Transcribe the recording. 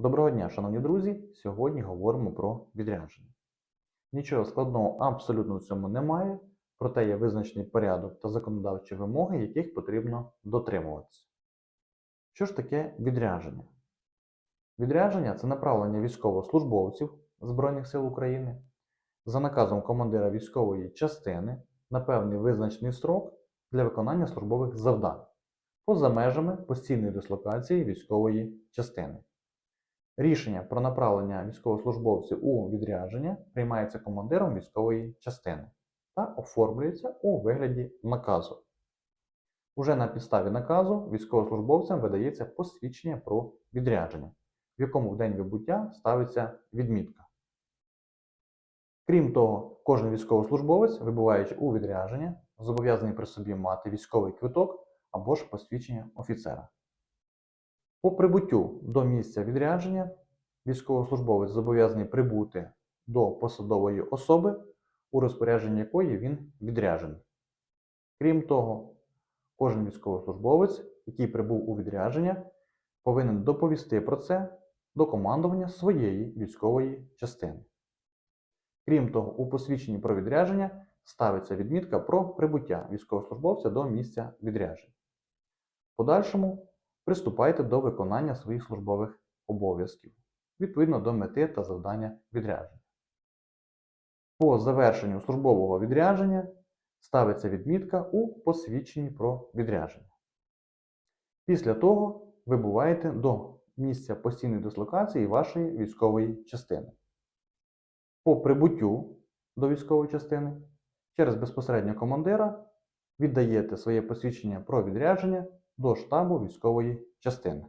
Доброго дня, шановні друзі! Сьогодні говоримо про відрядження. Нічого складного абсолютно в цьому немає, проте є визначений порядок та законодавчі вимоги, яких потрібно дотримуватися. Що ж таке відрядження? Відрядження це направлення військовослужбовців Збройних сил України за наказом командира військової частини на певний визначений строк для виконання службових завдань поза межами постійної дислокації військової частини. Рішення про направлення військовослужбовців у відрядження приймається командиром військової частини та оформлюється у вигляді наказу. Уже на підставі наказу військовослужбовцям видається посвідчення про відрядження, в якому в день вибуття ставиться відмітка. Крім того, кожен військовослужбовець, вибуваючи у відрядження, зобов'язаний при собі мати військовий квиток або ж посвідчення офіцера. По прибуттю до місця відрядження військовослужбовець зобов'язаний прибути до посадової особи, у розпорядженні якої він відряджений. Крім того, кожен військовослужбовець, який прибув у відрядження, повинен доповісти про це до командування своєї військової частини. Крім того, у посвідченні про відрядження ставиться відмітка про прибуття військовослужбовця до місця відрядження. Подальшому приступайте до виконання своїх службових обов'язків відповідно до мети та завдання відрядження. По завершенню службового відрядження ставиться відмітка у посвідченні про відрядження. Після того ви буваєте до місця постійної дислокації вашої військової частини. По прибуттю до військової частини через безпосередньо командира віддаєте своє посвідчення про відрядження до штабу військової частини.